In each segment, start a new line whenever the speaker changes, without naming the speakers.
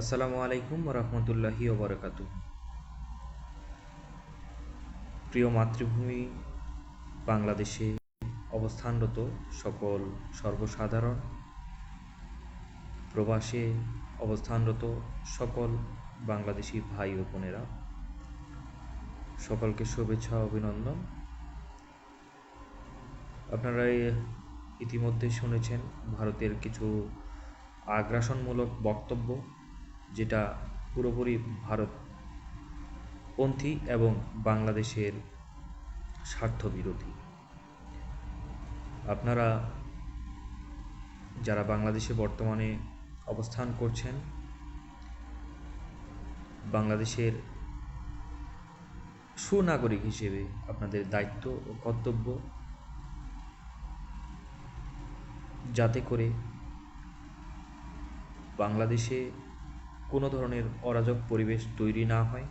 আসসালামু আলাইকুম রহমতুল্লাহি ওবরাকাতু প্রিয় মাতৃভূমি, বাংলাদেশে অবস্থানরত সকল সর্বসাধারণ, প্রবাসে অবস্থানরত সকল বাংলাদেশি ভাই ও বোনেরা, সকলকে শুভেচ্ছা, অভিনন্দন। আপনারা ইতিমধ্যে শুনেছেন ভারতের কিছু আগ্রাসনমূলক বক্তব্য। যেটা পুরোপুরি ভারতপন্থী এবং বাংলাদেশের স্বার্থবিরোধী। আপনারা যারা বাংলাদেশে বর্তমানে অবস্থান করছেন, বাংলাদেশের সুনাগরিক হিসেবে আপনাদের দায়িত্ব ও কর্তব্য যাতে করে বাংলাদেশে কোনো ধরনের অরাজক পরিবেশ তৈরি না হয়।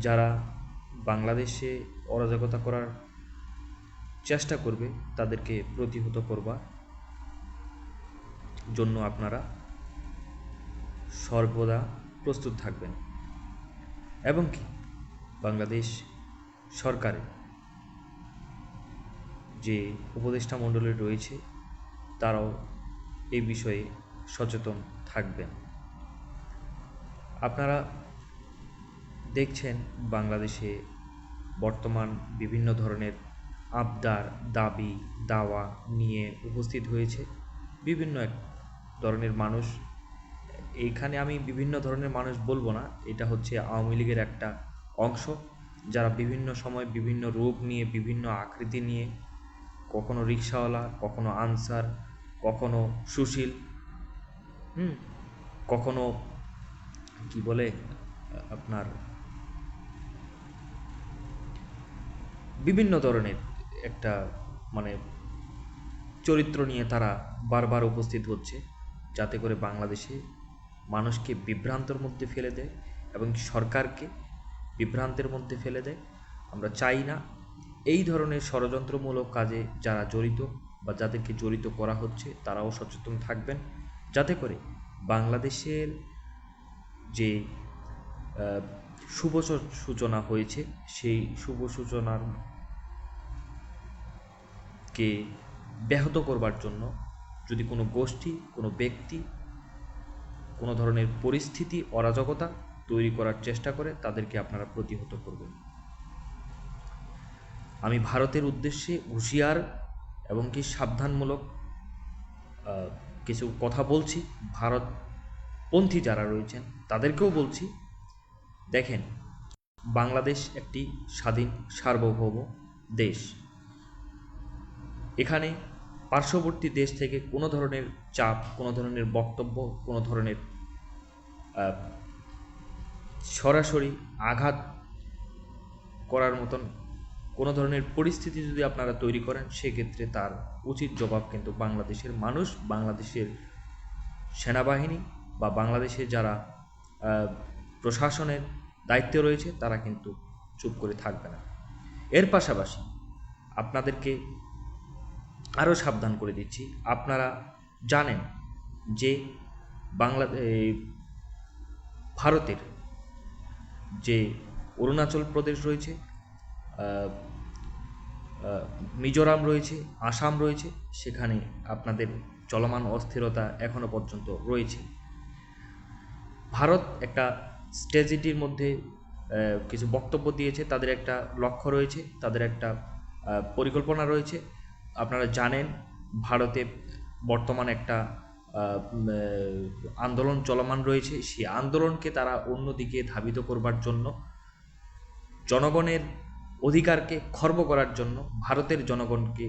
যারা বাংলাদেশে অরাজকতা করার চেষ্টা করবে, তাদেরকে প্রতিহত করবার জন্য আপনারা সর্বদা প্রস্তুত থাকবেন। এবং কি, বাংলাদেশ সরকারের যে উপদেষ্টা মণ্ডলী রয়েছে, তারাও এই বিষয়ে সচেতন থাকবেন। আপনারা দেখছেন বাংলাদেশে বর্তমান বিভিন্ন ধরনের আবদার, দাবি, দাওয়া নিয়ে উপস্থিত হয়েছে বিভিন্ন এক ধরনের মানুষ। এইখানে আমি বিভিন্ন ধরনের মানুষ বলব না, এটা হচ্ছে আওয়ামী লীগের একটা অংশ। যারা বিভিন্ন সময় বিভিন্ন রূপ নিয়ে, বিভিন্ন আকৃতি নিয়ে, কখনো রিক্সাওয়ালা, কখনো আনসার, কখনো সুশীল, হুম, কখনো কি বলে, আপনার বিভিন্ন ধরনের একটা মানে চরিত্র নিয়ে তারা বারবার উপস্থিত হচ্ছে, যাতে করে বাংলাদেশে মানুষকে বিভ্রান্তর মধ্যে ফেলে দেয় এবং সরকারকে বিভ্রান্তের মধ্যে ফেলে দেয়। আমরা চাই না এই ধরনের ষড়যন্ত্রমূলক কাজে যারা জড়িত বা যাদেরকে জড়িত করা হচ্ছে, তারাও সচেতন থাকবেন, যাতে করে বাংলাদেশের যে শুভ সূচনা হয়েছে, সেই শুভ সূচনার কে ব্যাহত করবার জন্য যদি কোনো গোষ্ঠী, কোনো ব্যক্তি, কোনো ধরনের পরিস্থিতি, অরাজকতা তৈরি করার চেষ্টা করে, তাদেরকে আপনারা প্রতিহত করবেন। আমি ভারতের উদ্দেশ্যে হুঁশিয়ার এবং কি সাবধানমূলক কিছু কথা বলছি। ভারতপন্থী যারা রয়েছেন, তাদেরকেও বলছি, দেখেন, বাংলাদেশ একটি স্বাধীন সার্বভৌম দেশ। এখানে পার্শ্ববর্তী দেশ থেকে কোনো ধরনের চাপ, কোনো ধরনের বক্তব্য, কোনো ধরনের সরাসরি আঘাত করার মতন কোনো ধরনের পরিস্থিতি যদি আপনারা তৈরি করেন, সেক্ষেত্রে তার উচিত জবাব কিন্তু বাংলাদেশের মানুষ, বাংলাদেশের সেনাবাহিনী বা বাংলাদেশের যারা প্রশাসনের দায়িত্বে রয়েছে, তারা কিন্তু চুপ করে থাকবে না। এর পাশাপাশি আপনাদেরকে আরও সাবধান করে দিচ্ছি। আপনারা জানেন যে বাংলা ভারতের যে অরুণাচল প্রদেশ রয়েছে মিজোরাম রয়েছে, আসাম রয়েছে, সেখানে আপনাদের চলমান অস্থিরতা এখনও পর্যন্ত রয়েছে। ভারত একটা স্ট্র্যাটেজির মধ্যে কিছু বক্তব্য দিয়েছে, তাদের একটা লক্ষ্য রয়েছে, তাদের একটা পরিকল্পনা রয়েছে। আপনারা জানেন, ভারতে বর্তমান একটা আন্দোলন চলমান রয়েছে। সেই আন্দোলনকে তারা অন্যদিকে ধাবিত করবার জন্য, জনগণের অধিকারকে খর্ব করার জন্য, ভারতের জনগণকে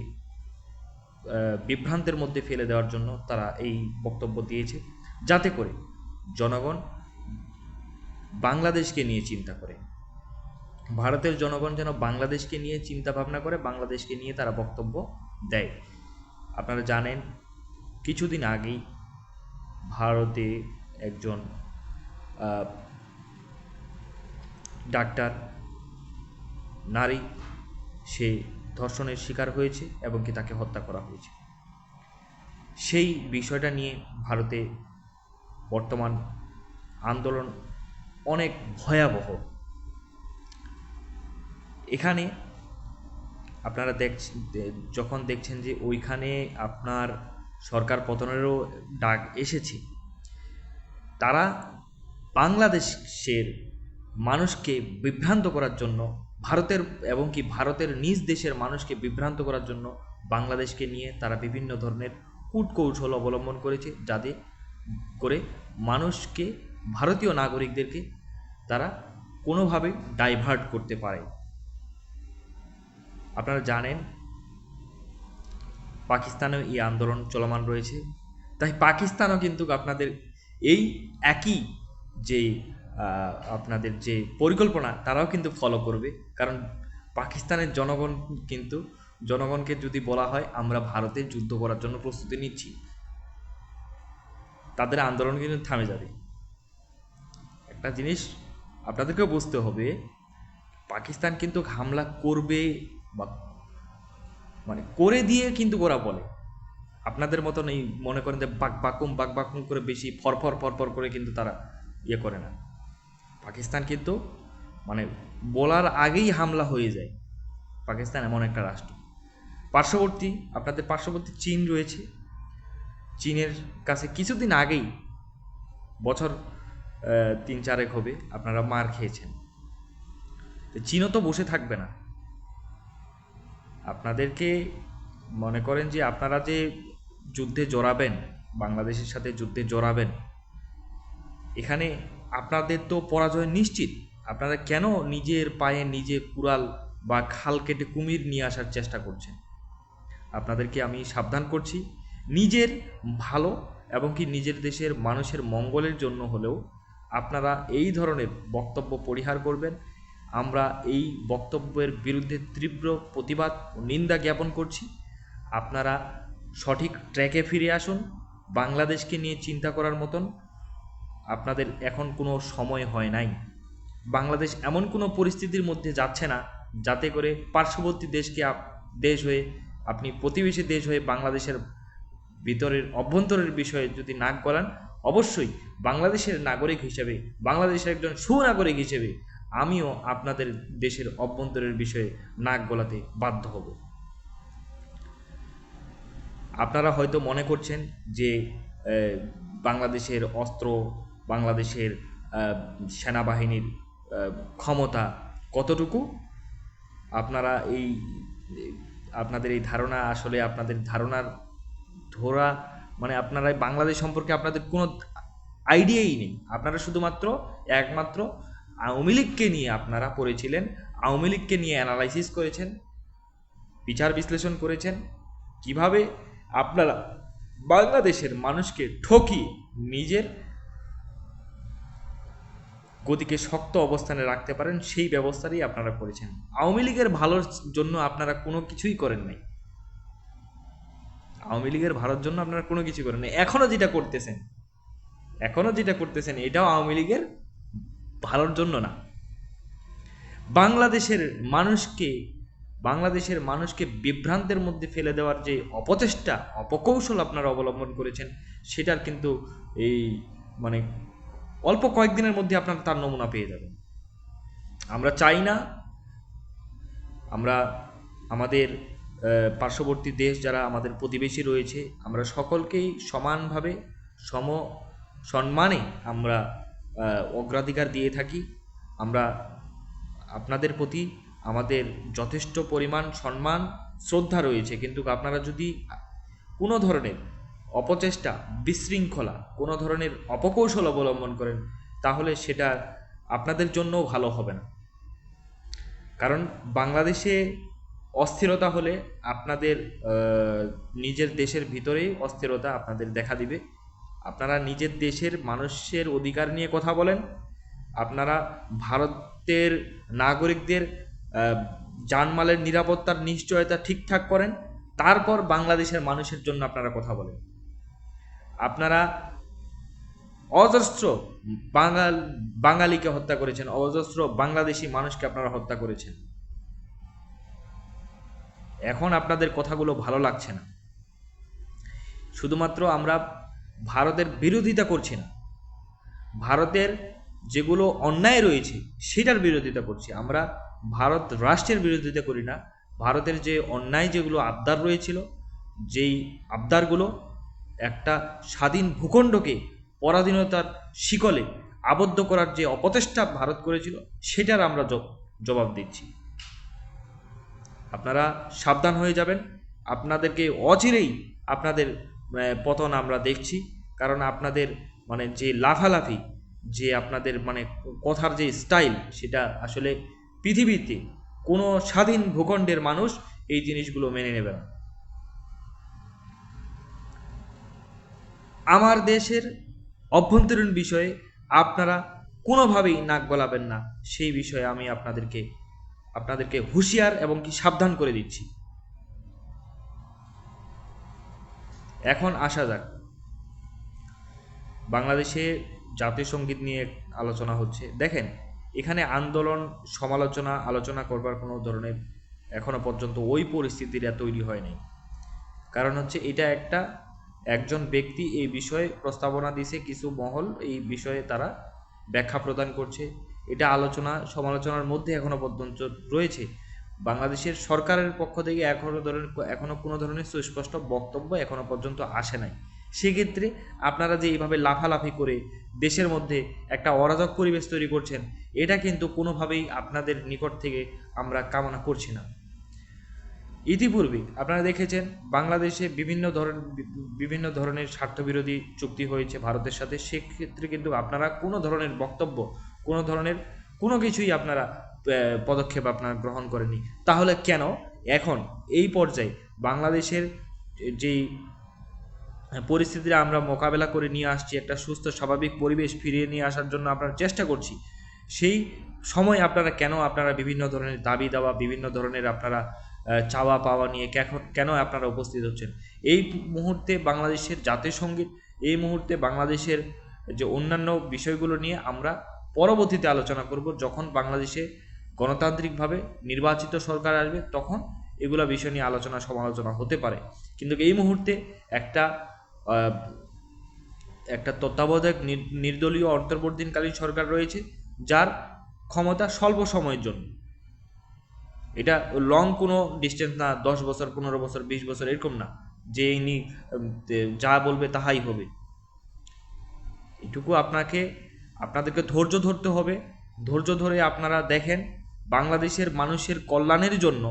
বিভ্রান্তের মধ্যে ফেলে দেওয়ার জন্য তারা এই বক্তব্য দিয়েছে। যাতে করে জনগণ বাংলাদেশকে নিয়ে চিন্তা করে। ভারতের জনগণ যেন বাংলাদেশকে নিয়ে চিন্তা ভাবনা করে, বাংলাদেশকে নিয়ে তারা বক্তব্য দেয়। আপনারা জানেন, কিছুদিন আগেই ভারতে একজন ডাক্তার, নারী, সে ধর্ষণের শিকার হয়েছে এবং কি তাকে হত্যা করা হয়েছে। সেই বিষয়টা নিয়ে ভারতে বর্তমান আন্দোলন অনেক ভয়াবহ। এখানে আপনারা দেখছেন যখন দেখছেন যে ওইখানে আপনার সরকার পতনেরও ডাক এসেছে, তারা বাংলাদেশের মানুষকে বিভ্রান্ত করার জন্য, ভারতের এবং কি ভারতের নিজ দেশের মানুষকে বিভ্রান্ত করার জন্য বাংলাদেশকে নিয়ে তারা বিভিন্ন ধরনের কূটকৌশল অবলম্বন করেছে, যাতে করে মানুষকে ভারতীয় নাগরিকদেরকে তারা কোনোভাবে ডাইভার্ট করতে পারে। আপনারা জানেন, পাকিস্তানেও এই আন্দোলন চলমান রয়েছে। তাই পাকিস্তানও কিন্তু আপনাদের এই একই যে আপনাদের যে পরিকল্পনা, তারাও কিন্তু ফলো করবে। কারণ পাকিস্তানের জনগণ কিন্তু, জনগণকে যদি বলা হয়, আমরা ভারতে যুদ্ধ করার জন্য প্রস্তুতি নিচ্ছি, তাদের আন্দোলন কিন্তু থামে যাবে। একটা জিনিস আপনাদেরকেও বুঝতে হবে, পাকিস্তান কিন্তু হামলা করবে বা মানে করে দিয়ে কিন্তু ওরা বলে। আপনাদের মতন এই মনে করেন যে বাক বাকুম বাক বাকুম করে বেশি ফরফর ফরফর করে কিন্তু তারা ইয়ে করে না। পাকিস্তান কিন্তু মানে বলার আগেই হামলা হয়ে যায়। পাকিস্তান এমন একটা রাষ্ট্র। পার্শ্ববর্তী, আপনাদের পার্শ্ববর্তী চীন রয়েছে। চীনের কাছে কিছুদিন আগেই বছর তিন চারেক হবে, আপনারা মার খেয়েছেন। চীনও তো বসে থাকবে না। আপনাদেরকে মনে করেন যে আপনারা যে যুদ্ধে জড়াবেন, বাংলাদেশের সাথে যুদ্ধে জড়াবেন, এখানে আপনাদের তো পরাজয় নিশ্চিত। আপনারা কেন নিজের পায়ে নিজে কুড়াল বা খাল কেটে কুমির নিয়ে আসার চেষ্টা করছেন? আপনাদেরকে আমি সাবধান করছি। নিজের ভালো এবং কি নিজের দেশের মানুষের মঙ্গলের জন্য হলেও আপনারা এই ধরনের বক্তব্য পরিহার করবেন। আমরা এই বক্তব্যের বিরুদ্ধে তীব্র প্রতিবাদ ও নিন্দা জ্ঞাপন করছি। আপনারা সঠিক ট্র্যাকে ফিরে আসুন, বাংলাদেশকে নিয়ে চিন্তা করার মতন। আপনাদের এখন কোনো সময় হয় নাই। বাংলাদেশ এমন কোনো পরিস্থিতির মধ্যে যাচ্ছে না, যাতে করে পার্শ্ববর্তী দেশকে দেশ হয়ে, আপনি প্রতিবেশী দেশ হয়ে বাংলাদেশের ভিতরের অভ্যন্তরের বিষয়ে যদি নাক গলান অবশ্যই বাংলাদেশের নাগরিক হিসেবে, বাংলাদেশের একজন সুনাগরিক হিসেবে আমিও আপনাদের দেশের অভ্যন্তরের বিষয়ে নাক গলাতে বাধ্য হব। আপনারা হয়তো মনে করছেন যে বাংলাদেশের অস্ত্র, বাংলাদেশের সেনাবাহিনীর ক্ষমতা কতটুকু? আপনারা এই, আপনাদের এই ধারণা আসলে আপনাদের ধারণার ধরা মানে আপনারা বাংলাদেশ সম্পর্কে আপনাদের কোনো আইডিয়াই নেই। আপনারা শুধুমাত্র একমাত্র আওয়ামী লীগকে নিয়ে আপনারা পড়েছিলেন, আওয়ামী লীগকে নিয়ে অ্যানালাইসিস করেছেন, বিচার বিশ্লেষণ করেছেন। কীভাবে আপনারা বাংলাদেশের মানুষকে ঠকিয়ে নিজের গতিকে শক্ত অবস্থানে রাখতে পারেন, সেই ব্যবস্থারই আপনারা করেছেন। আওয়ামী লীগের ভালোর জন্য আপনারা কোনো কিছুই করেন নাই। আওয়ামী লীগের ভালোর জন্য আপনারা কোনো কিছু করেন নাই এখনও যেটা করতেছেন, এখনও যেটা করতেছেন, এটাও আওয়ামী লীগের ভালোর জন্য না। বাংলাদেশের মানুষকে বাংলাদেশের মানুষকে বিভ্রান্তের মধ্যে ফেলে দেওয়ার যে অপচেষ্টা, অপকৌশল আপনারা অবলম্বন করেছেন, সেটার কিন্তু এই মানে অল্প কয়েকদিনের মধ্যে আপনারা তার নমুনা পেয়ে যাবেন। আমরা চাই না, আমরা আমাদের পার্শ্ববর্তী দেশ যারা আমাদের প্রতিবেশী রয়েছে, আমরা সকলকেই সমানভাবে সম সম্মানে আমরা অগ্রাধিকার দিয়ে থাকি। আমরা আপনাদের প্রতি আমাদের যথেষ্ট পরিমাণ সম্মান, শ্রদ্ধা রয়েছে। কিন্তু আপনারা যদি কোনো ধরনের অপচেষ্টা, বিশৃঙ্খলা, কোনো ধরনের অপকৌশল অবলম্বন করেন, তাহলে সেটা আপনাদের জন্যও ভালো হবে না। কারণ বাংলাদেশে অস্থিরতা হলে আপনাদের নিজের দেশের ভিতরেই অস্থিরতা আপনাদের দেখা দিবে। আপনারা নিজের দেশের মানুষের অধিকার নিয়ে কথা বলেন। আপনারা ভারতের নাগরিকদের জানমালের নিরাপত্তার নিশ্চয়তা ঠিকঠাক করেন। তারপর বাংলাদেশের মানুষের জন্য আপনারা কথা বলেন। আপনারা অজস্র বাঙাল, বাঙালিকে হত্যা করেছেন, অজস্র বাংলাদেশি মানুষকে আপনারা হত্যা করেছেন। এখন আপনাদের কথাগুলো ভালো লাগছে না। শুধুমাত্র আমরা ভারতের বিরোধিতা করছি না। ভারতের যেগুলো অন্যায় রয়েছে, সেটার বিরোধিতা করছি। আমরা ভারত রাষ্ট্রের বিরোধিতা করি না। ভারতের যে অন্যায় যেগুলো আবদার রয়েছিল, যেই আবদারগুলো একটা স্বাধীন ভূখণ্ডকে পরাধীনতার শিকলে আবদ্ধ করার যে অপচেষ্টা ভারত করেছিল, সেটার আমরা জবাব দিচ্ছি। আপনারা সাবধান হয়ে যাবেন। আপনাদেরকে অচিরেই আপনাদের পতন আমরা দেখছি। কারণ আপনাদের মানে যে লাফালাফি, যে আপনাদের মানে কথার যে স্টাইল সেটা আসলে পৃথিবীতে কোনো স্বাধীন ভূখণ্ডের মানুষ এই জিনিসগুলো মেনে নেবে না। আমার দেশের অভ্যন্তরীণ বিষয়ে আপনারা কোনোভাবেই নাক গলাবেন না। সেই বিষয়ে আমি আপনাদেরকে আপনাদেরকে হুঁশিয়ার এবং কি সাবধান করে দিচ্ছি। এখন আসা যাক। বাংলাদেশে জাতীয় সংগীত নিয়ে আলোচনা হচ্ছে। দেখেন, এখানে আন্দোলন, সমালোচনা, আলোচনা করবার কোনো ধরনের এখনও পর্যন্ত ওই পরিস্থিতিটা তৈরি হয়নি কারণ হচ্ছে এটা একটা একজন ব্যক্তি এই বিষয়ে প্রস্তাবনা দিছে, কিছু মহল এই বিষয়ে তারা ব্যাখ্যা প্রদান করছে। এটা আলোচনা, সমালোচনার মধ্যে এখনও পর্যন্ত রয়েছে। বাংলাদেশের সরকারের পক্ষ থেকে এখনও ধরনের এখনও কোনো ধরনের সুস্পষ্ট বক্তব্য এখনও পর্যন্ত আসে নাই। সেক্ষেত্রে আপনারা যে এইভাবে লাফালাফি করে দেশের মধ্যে একটা অরাজক পরিবেশ তৈরি করছেন, এটা কিন্তু কোনোভাবেই আপনাদের নিকট থেকে আমরা কামনা করছি না। ইতিপূর্বে আপনারা দেখেছেন, বাংলাদেশে বিভিন্ন ধরন, বিভিন্ন ধরনের স্বার্থবিরোধী চুক্তি হয়েছে ভারতের সাথে। সেক্ষেত্রে কিন্তু আপনারা কোনো ধরনের বক্তব্য কোনো ধরনের কোনো কিছুই আপনারা পদক্ষেপ আপনারা গ্রহণ করেনি তাহলে কেন এখন এই পর্যায়ে বাংলাদেশের যেই পরিস্থিতিটা আমরা মোকাবেলা করে নিয়ে আসছি, একটা সুস্থ, স্বাভাবিক পরিবেশ ফিরিয়ে নিয়ে আসার জন্য আমরা চেষ্টা করছি, সেই সময় আপনারা কেন আপনারা বিভিন্ন ধরনের দাবি দাওয়া, বিভিন্ন ধরনের আপনারা চাওয়া পাওয়া নিয়ে কেন আপনারা উপস্থিত হচ্ছেন? এই মুহূর্তে বাংলাদেশের জাতীয় সংগীত এই মুহূর্তে বাংলাদেশের যে অন্যান্য বিষয়গুলো নিয়ে আমরা পরবর্তীতে আলোচনা করব, যখন বাংলাদেশে গণতান্ত্রিকভাবে নির্বাচিত সরকার আসবে, তখন এগুলা বিষয় নিয়ে আলোচনা, সমালোচনা হতে পারে। কিন্তু এই মুহূর্তে একটা একটা তত্ত্বাবধায়ক নির্দলীয় অন্তর্বর্তীকালীন সরকার রয়েছে, যার ক্ষমতা স্বল্প সময়ের জন্য। এটা লং কোনো ডিস্টেন্স না, দশ বছর, পনেরো বছর, বিশ বছর, এরকম না। যে ইনি যা বলবে তাহাই হবে। এটুকু আপনাকে আপনাদেরকে ধৈর্য ধরতে হবে। ধৈর্য ধরে আপনারা দেখেন, বাংলাদেশের মানুষের কল্যাণের জন্য,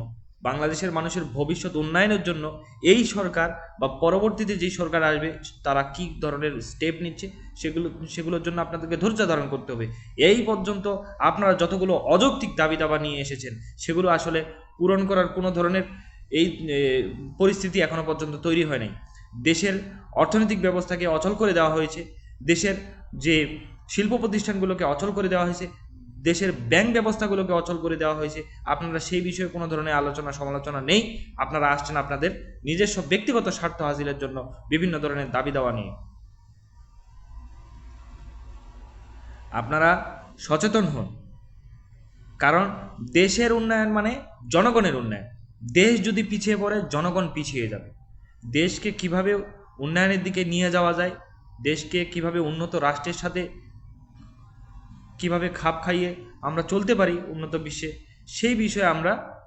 বাংলাদেশের মানুষের ভবিষ্যৎ উন্নয়নের জন্য এই সরকার বা পরবর্তীতে যেই সরকার আসবে, তারা কি ধরনের স্টেপ নিচ্ছে সেগুলো, সেগুলোর জন্য আপনাদেরকে ধৈর্য ধারণ করতে হবে। এই পর্যন্ত আপনারা যতগুলো অযৌক্তিক দাবি দাবা নিয়ে এসেছেন, সেগুলো আসলে পূরণ করার কোনো ধরনের এই পরিস্থিতি এখনও পর্যন্ত তৈরি হয় নাই। দেশের অর্থনৈতিক ব্যবস্থাকে অচল করে দেওয়া হয়েছে। দেশের যে শিল্প প্রতিষ্ঠানগুলোকে অচল করে দেওয়া হয়েছে, দেশের ব্যাংক ব্যবস্থাগুলোকে অচল করে দেওয়া হয়েছে। আপনারা সেই বিষয়ে কোনো ধরনের আলোচনা, সমালোচনা নেই। আপনারা আসছেন আপনাদের নিজস্ব ব্যক্তিগত স্বার্থ হাসিলের জন্য বিভিন্ন ধরনের দাবি দেওয়া নিয়ে। আপনারা সচেতন হন। কারণ দেশের উন্নয়ন মানে জনগণের উন্নয়ন। দেশ যদি পিছিয়ে পড়ে, জনগণ পিছিয়ে যাবে। দেশকে কীভাবে উন্নয়নের দিকে নিয়ে যাওয়া যায়, দেশকে কীভাবে উন্নত রাষ্ট্রের সাথে কীভাবে খাপ খাইয়ে আমরা চলতে পারি উন্নত বিশ্বে, সেই বিষয়ে আমরা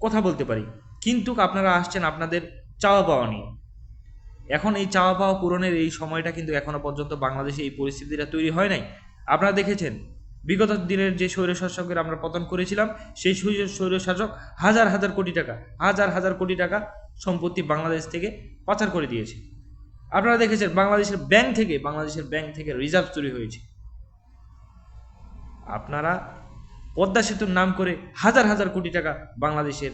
কথা বলতে পারি। কিন্তু আপনারা আসছেন আপনাদের চাওয়া পাওয়া নিয়ে। এখন এই চাওয়া পাওয়া পূরণের এই সময়টা কিন্তু এখনও পর্যন্ত বাংলাদেশে এই পরিস্থিতিটা তৈরি হয় নাই। আপনারা দেখেছেন, বিগত দিনের যে স্বৈরশাসকের আমরা পতন করেছিলাম, সেই স্বৈর- স্বৈরশাসক হাজার হাজার কোটি টাকা, হাজার হাজার কোটি টাকা সম্পত্তি বাংলাদেশ থেকে পাচার করে দিয়েছে। আপনারা দেখেছেন, বাংলাদেশের ব্যাংক থেকে, বাংলাদেশের ব্যাংক থেকে রিজার্ভ চুরি হয়েছে। আপনারা পদ্মা সেতুর নাম করে হাজার হাজার কোটি টাকা বাংলাদেশের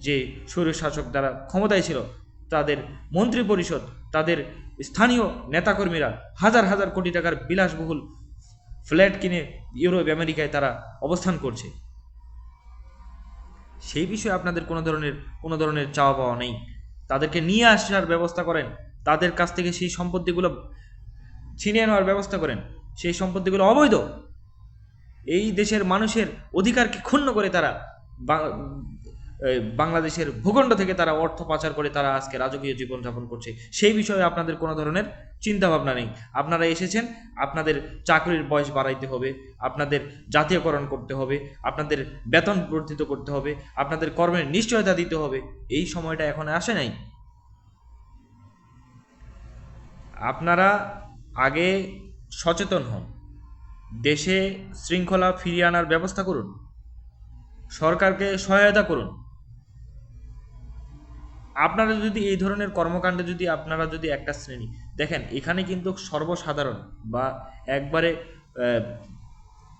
যে স্বৈরশাসক দ্বারা ক্ষমতায় ছিল, তাদের মন্ত্রী পরিষদ, তাদের স্থানীয় নেতাকর্মীরা হাজার হাজার কোটি টাকার বিলাসবহুল ফ্ল্যাট কিনে ইউরোপ, আমেরিকায় তারা অবস্থান করছে। সেই বিষয়ে আপনাদের কোনো ধরনের কোনো ধরনের চাওয়া পাওয়া নেই। তাদেরকে নিয়ে আসার ব্যবস্থা করেন, তাদের কাছ থেকে সেই সম্পত্তিগুলো ছিনিয়ে নেওয়ার ব্যবস্থা করেন। সেই সম্পত্তিগুলো অবৈধ। এই দেশের মানুষের অধিকারকে ক্ষুণ্ণ করে তারা বাংলাদেশের ভূখণ্ড থেকে তারা অর্থ পাচার করে তারা আজকে রাজকীয় জীবনযাপন করছে। সেই বিষয়ে আপনাদের কোনো ধরনের চিন্তা ভাবনা নেই। আপনারা এসেছেন, আপনাদের চাকরির বয়স বাড়াইতে হবে, আপনাদের জাতীয়করণ করতে হবে, আপনাদের বেতন বর্ধিত করতে হবে, আপনাদের কর্মের নিশ্চয়তা দিতে হবে। এই সময়টা এখন আসে নাই। আপনারা আগে সচেতন হন। দেশে শৃঙ্খলা ফিরিয়ে আনার ব্যবস্থা করুন। সরকারকে সহায়তা করুন। আপনারা যদি এই ধরনের কর্মকাণ্ডে যদি আপনারা যদি একটা শ্রেণি, দেখেন এখানে কিন্তু সর্বসাধারণ বা একবারে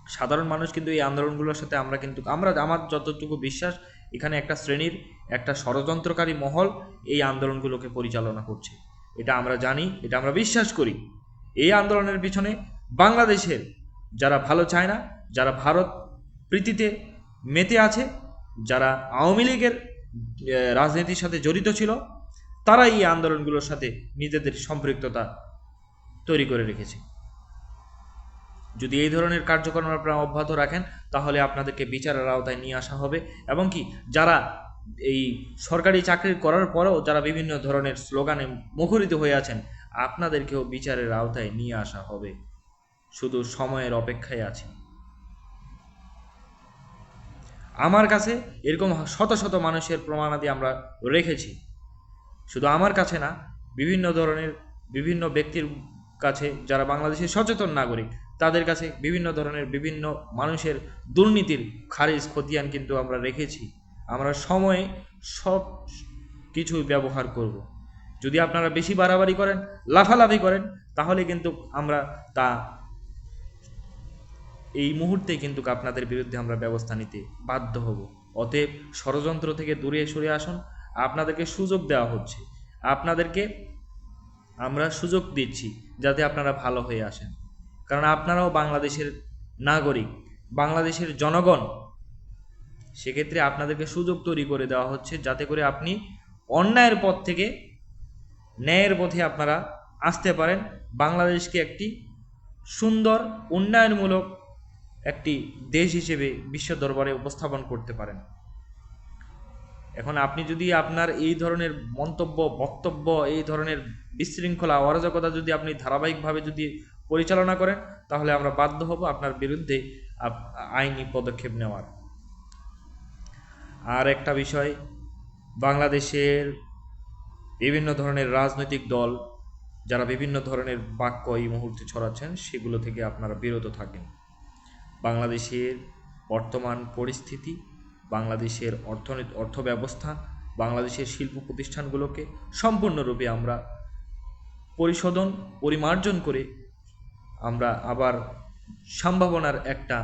সাধারণ মানুষ কিন্তু এই আন্দোলনগুলোর সাথে আমরা কিন্তু, আমরা, আমার যতটুকু বিশ্বাস, এখানে একটা শ্রেণির, একটা ষড়যন্ত্রকারী মহল এই আন্দোলনগুলোকে পরিচালনা করছে। এটা আমরা জানি, এটা আমরা বিশ্বাস করি। এই আন্দোলনের পিছনে বাংলাদেশের যারা ভালো চায় না, যারা ভারত প্রীতিতে মেতে আছে, যারা আওয়ামী লীগের রাজনীতির সাথে জড়িত ছিল, তারা এই আন্দোলনগুলোর সাথে নিজেদের সম্পৃক্ততা তৈরি করে রেখেছে। যদি এই ধরনের কার্যক্রম আপনারা অব্যাহত রাখেন, তাহলে আপনাদেরকে বিচারের আওতায় নিয়ে আসা হবে। এবং কি, যারা এই সরকারি চাকরি করার পরেও যারা বিভিন্ন ধরনের স্লোগানে মুখরিত হয়ে আছেন, আপনাদেরকেও বিচারের আওতায় নিয়ে আসা হবে। শুধু সময়ের অপেক্ষায় আছি। আমার কাছে এরকম শত শত মানুষের প্রমাণাদি আমরা রেখেছি। শুধু আমার কাছে না, বিভিন্ন ধরনের বিভিন্ন ব্যক্তির কাছে যারা বাংলাদেশের সচেতন নাগরিক, তাদের কাছে বিভিন্ন ধরনের বিভিন্ন মানুষের দুর্নীতির খারিজ, খতিয়ান কিন্তু আমরা রেখেছি। আমরা সময়ে সব কিছু ব্যবহার করব। যদি আপনারা বেশি বাড়াবাড়ি করেন, লাফালাফি করেন, তাহলে কিন্তু আমরা তা এই মুহূর্তে কিন্তু আপনাদের বিরুদ্ধে আমরা ব্যবস্থা নিতে বাধ্য হব। অতএব ষড়যন্ত্র থেকে দূরে সরে আসুন। আপনাদেরকে সুযোগ দেওয়া হচ্ছে। আপনাদেরকে আমরা সুযোগ দিচ্ছি যাতে আপনারা ভালো হয়ে আসেন। কারণ আপনারাও বাংলাদেশের নাগরিক, বাংলাদেশের জনগণ। সেক্ষেত্রে আপনাদেরকে সুযোগ তৈরি করে দেওয়া হচ্ছে যাতে করে আপনি অন্যায়ের পথ থেকে ন্যায়ের পথে আপনারা আসতে পারেন। বাংলাদেশকে একটি সুন্দর, উন্নয়নমূলক একটি দেশ হিসেবে বিশ্ব দরবারে উপস্থাপন করতে পারেন। এখন আপনি যদি আপনার এই ধরনের মন্তব্য, বক্তব্য, এই ধরনের বিশৃঙ্খলা, অরাজকতা যদি আপনি ধারাবাহিকভাবে যদি পরিচালনা করেন, তাহলে আমরা বাধ্য হব আপনার বিরুদ্ধে আইনি পদক্ষেপ নেওয়ার। আর একটা বিষয়, বাংলাদেশের বিভিন্ন ধরনের রাজনৈতিক দল যারা বিভিন্ন ধরনের বাক্য এই মুহূর্তে ছড়াচ্ছেন, সেগুলো থেকে আপনারা বিরত থাকেন। বাংলাদেশের বর্তমান পরিস্থিতি, বাংলাদেশের অর্থনীতি অর্থ ব্যবস্থা বাংলাদেশের শিল্প প্রতিষ্ঠানগুলোকে সম্পূর্ণরূপে আমরা পরিশোধন, পরিমার্জন করে আমরা আবার সম্ভাবনার একটা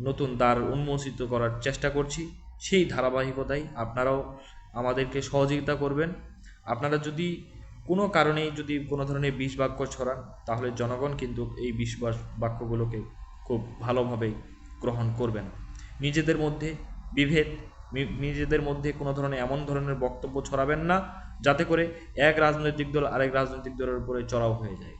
নতুন দ্বার উন্মোচিত করার চেষ্টা করছি। সেই ধারাবাহিকতায় আপনারাও আমাদেরকে সহযোগিতা করবেন। আপনারা যদি কোনো কারণেই যদি কোনো ধরনের বিষ বাক্য ছড়ান, তাহলে জনগণ কিন্তু এই বিষ বাক্যগুলোকে খুব ভালোভাবে গ্রহণ করবেন। নিজেদের মধ্যে বিভেদ নিজেদের মধ্যে কোনো ধরনের এমন ধরনের বক্তব্য ছড়াবেন না, যাতে করে এক রাজনৈতিক দল আরেক রাজনৈতিক দলের উপরে চড়াও হয়ে যায়।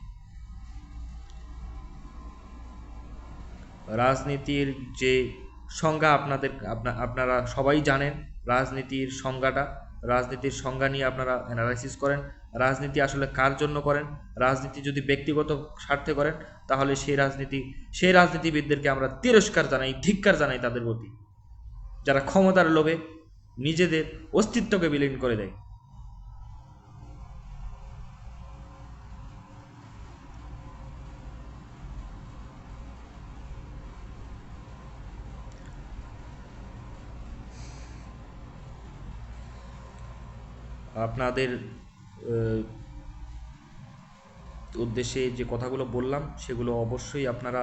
রাজনীতির যে সংজ্ঞা আপনাদের, আপনা- আপনারা সবাই জানেন, রাজনীতির সংজ্ঞাটা, রাজনীতির সংজ্ঞা নিয়ে আপনারা অ্যানালাইসিস করেন। রাজনীতি আসলে কার জন্য করেন? রাজনীতি যদি ব্যক্তিগত স্বার্থে করেন, তাহলে সেই রাজনীতি, সেই রাজনীতিবিদদেরকে আমরা তিরস্কার জানাই, ধিক্কার জানাই তাদের প্রতি। যারা ক্ষমতার লোভে নিজেদের অস্তিত্বকে বিলীন করে দেয়। আপনাদের উদ্দেশ্যে যে কথাগুলো বললাম, সেগুলো অবশ্যই আপনারা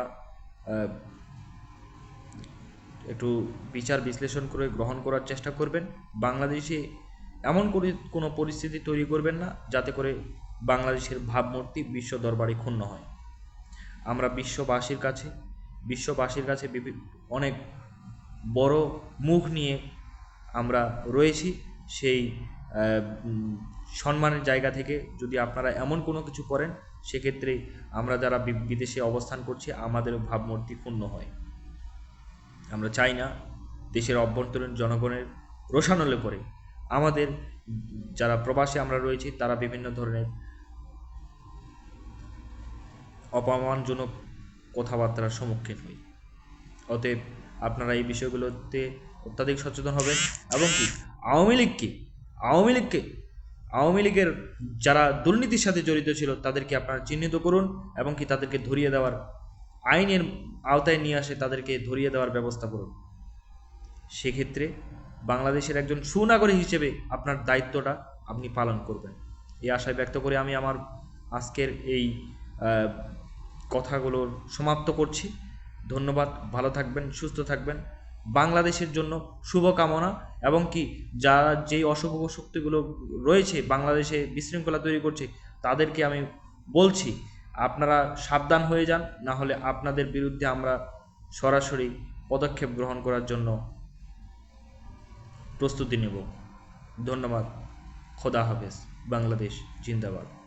একটু বিচার বিশ্লেষণ করে গ্রহণ করার চেষ্টা করবেন। বাংলাদেশে এমন করে কোনো পরিস্থিতি তৈরি করবেন না, যাতে করে বাংলাদেশের ভাবমূর্তি বিশ্ব দরবারে ক্ষুণ্ণ হয়। আমরা বিশ্ববাসীর কাছে বিশ্ববাসীর কাছে অনেক বড় মুখ নিয়ে আমরা রয়েছি, সেই সম্মানের জায়গা থেকে যদি আপনারা এমন কোনো কিছু করেন, সেক্ষেত্রে আমরা যারা বিদেশে অবস্থান করছি, আমাদের ভাবমূর্তি ক্ষুণ্ণ হয়। আমরা চাই না দেশের অভ্যন্তরীণ জনগণের রোশানলে পড়ে। আমাদের যারা প্রবাসী আমরা রয়েছি, তারা বিভিন্ন ধরনের অপমানজনক কথাবার্তার সম্মুখীন হই। অতএব আপনারা এই বিষয়গুলোতে অত্যাধিক সচেতন হবেন এবং কি, আওয়ামী লীগকে আওয়ামী লীগকে, আওয়ামী লীগের যারা দুর্নীতির সাথে জড়িত ছিল, তাদেরকে আপনারা চিহ্নিত করুন এবং কি তাদেরকে ধরিয়ে দেওয়ার আইনের আওতায় নিয়ে আসে তাদেরকে ধরিয়ে দেওয়ার ব্যবস্থা করুন। সেক্ষেত্রে বাংলাদেশের একজন সুনাগরিক হিসেবে আপনার দায়িত্বটা আপনি পালন করবেন। এই আশায় ব্যক্ত করে আমি আমার আজকের এই কথাগুলোর সমাপ্ত করছি। ধন্যবাদ, ভালো থাকবেন, সুস্থ থাকবেন। বাংলাদেশের জন্য শুভকামনা এবং কি যারা যেই অশুভ শক্তিগুলো রয়েছে, বাংলাদেশে বিশৃঙ্খলা তৈরি করছে, তাদেরকে আমি বলছি, আপনারা সাবধান হয়ে যান, না হলে আপনাদের বিরুদ্ধে আমরা সরাসরি পদক্ষেপ গ্রহণ করার জন্য প্রস্তুতি নেব। ধন্যবাদ। খোদা হাফেজ। বাংলাদেশ জিন্দাবাদ।